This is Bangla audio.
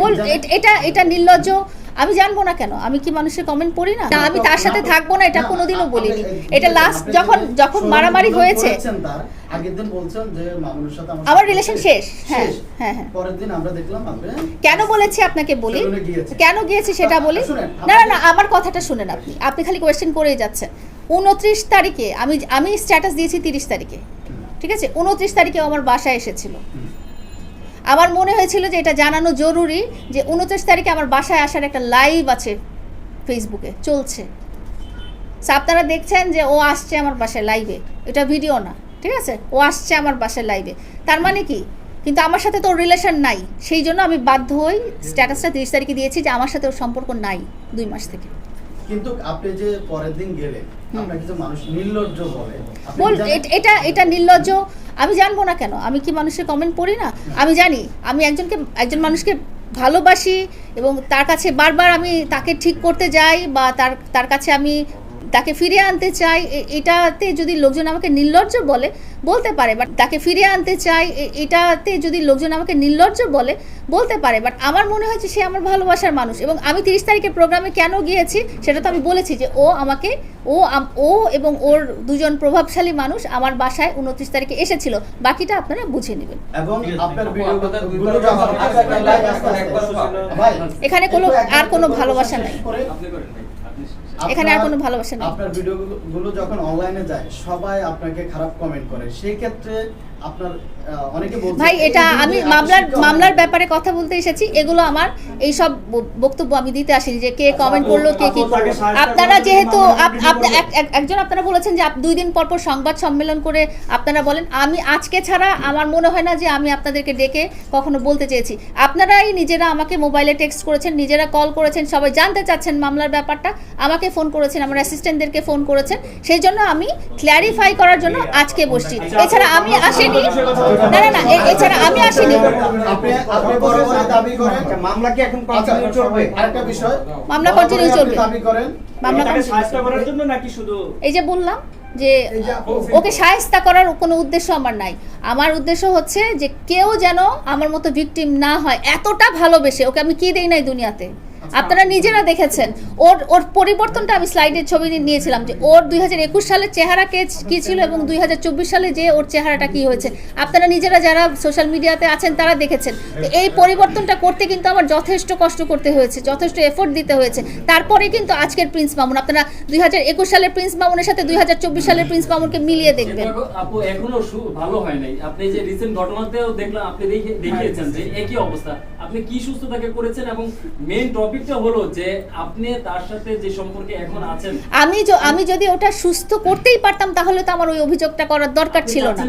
বল এটা এটা নির্লজ্জ। আমি জানব না কেন? আমি কি মানুষের কমেন্ট পড়ি না? না আমি তার সাথে থাকব না এটা কোনোদিনও বলিনি। এটা লাস্ট যখন যখন মারামারি হয়েছে আমার সম্পর্ক relation শেষ। হ্যাঁ, হ্যাঁ, হ্যাঁ। পরের দিন আমরা দেখলাম আপনি কেন বলেছি আপনাকে বলি? কেন গিয়েছি সেটা বলি? না না না আমার কথাটা শুনেন আপনি। আপনি খালি কোয়েশ্চেন করেই যাচ্ছেন। উনত্রিশ তারিখে আমি আমি স্ট্যাটাস দিয়েছি তিরিশ তারিখে। ঠিক আছে? উনত্রিশ তারিখে আমার বাসায় এসেছিল। আমার মনে হয়েছিল যে এটা জানানো জরুরি যে উনত্রিশ তারিখে আমার বাসায় আসার একটা লাইভ আছে ফেসবুকে চলছে। আপনারা দেখছেন যে ও আসছে আমার বাসায় লাইভে এটা ভিডিও না, ঠিক আছে? ও আসছে আমার বাসায় লাইভে তার মানে কি? কিন্তু আমার সাথে তো রিলেশন নাই। সেই জন্য আমি বাধ্য হই স্ট্যাটাসটা তিরিশ তারিখে দিয়েছি যে আমার সাথে ওর সম্পর্ক নাই দুই মাস থেকে। কিন্তু আপনি যে পরের দিন গেলেন আপনাকে যে মানুষ নির্লজ্জ বলে বল এটা এটা নির্লজ্জ আমি জানব না কেন? আমি কি মানুষের কমেন্ট পড়ি না? আমি জানি আমি একজনকে একজন মানুষকে ভালোবাসি এবং তার কাছে বারবার আমি তাকে ঠিক করতে যাই বা তার তার কাছে আমি তাকে ফিরিয়ে আনতে চাই এ- এটাতে যদি লোকজন আমাকে নির্লজ্জ বলে বলতে পারে বাট তাকে ফিরিয়ে আনতে চাই এ- এটাতে যদি লোকজন আমাকে নির্লজ্জ বলে বলতে পারে বাট আমার মনে হয়েছে সে আমার ভালোবাসার মানুষ এবং আমি তিরিশ তারিখের প্রোগ্রামে কেন গিয়েছি সেটা তো আমি বলেছি যে ও আমাকে ও ও এবং ওর দুজন প্রভাবশালী মানুষ আমার বাসায় উনত্রিশ তারিখে এসেছিল বাকিটা আপনারা বুঝে নেবেন আচ্ছা। একবার ভাই, এখানে কোনো আর কোনো ভালোবাসা নাই। এখানে আর কোনো ভালোবাসা নেই। আপনার ভিডিও গুলো যখন অনলাইনে যায় সবাই আপনাকে খারাপ কমেন্ট করে সেই ক্ষেত্রে ভাই এটা আমি মামলার মামলার ব্যাপারে কথা বলতে এসেছি। এগুলো আমার এই সব বক্তব্য আমি দিতে আসিনি যে কে কমেন্ট করল কে কি করল। আপনারা যেহেতু একজন আপনারা বলেছেন যে দুই দিন পর পর সংবাদ সম্মেলন করে আপনারা বলেন আমি আজকে ছাড়া আমার মনে হয় না যে আমি আপনাদেরকে ডেকে কখনো বলতে চেয়েছি। আপনারাই নিজেরা আমাকে মোবাইলে টেক্সট করেছেন নিজেরা কল করেছেন সবাই জানতে চাচ্ছেন মামলার ব্যাপারটা। আমাকে ফোন করেছেন আমার অ্যাসিস্ট্যান্টদেরকে ফোন করেছেন। সেই জন্য আমি ক্ল্যারিফাই করার জন্য আজকে বসছি। আচ্ছা, এছাড়া আমি আসিনি না না না এছাড়া আমি আসিনি। আপনি আপনি বরাবরই দাবি করেন। আচ্ছা, মামলা কি এখন আচ্ছা, কন্টিনিউ চলবে? আরেকটা বিষয়। মামলা কন্টিনিউ চলবে। দাবি করেন। মামলা করার জন্য নাকি শুধু এই যে বললাম যে ওকে সায়স্তা করার কোনো উদ্দেশ্য আমার নাই। আমার উদ্দেশ্য হচ্ছে যে কেউ যেন আমার মতো ভিকটিম না হয় এতটা ভালোবেসে। ওকে আমি কি দেই নাই দুনিয়াতে? আপনারা নিজেরা দেখেছেন। ওর ওর পরিবর্তনটা আমি স্লাইডের ছবি নিয়েছিলাম যে ওর দুই হাজার একুশ সালের চেহারা কে কি ছিল এবং দুই হাজার চব্বিশ সালে যে ওর চেহারাটা কি হয়েছে। আপনারা নিজেরা যারা সোশ্যাল মিডিয়াতে আছেন তারা দেখেছেন। তো এই পরিবর্তনটা করতে কিন্তু আমার যথেষ্ট কষ্ট করতে হয়েছে যথেষ্ট এফোর্ট দিতে হয়েছে। তারপরে কিন্তু আজকের প্রিন্স মামুন আপনারা দুই হাজার একুশ সালের প্রিন্স মামুনের সাথে দুই হাজার চব্বিশ সালের প্রিন্স মামুনকে মিলিয়ে দেখবেন। আপু এখনও সু- ভালো হয় নাই। আপনি যে রিসেন্ট ঘটনাতেও দেখলাম আপনি দেখিয়েছেন যে একই অবস্থা। আপনি কি সুস্থতাকে করেছেন এবং মেইন টপিকটা হলো যে আপনি তার সাথে যে সম্পর্কে এখন আছেন। আমি আমি যদি ওটা সুস্থ করতেই পারতাম তাহলে তো আমার ওই অভিযোগটা করার দরকার ছিল না?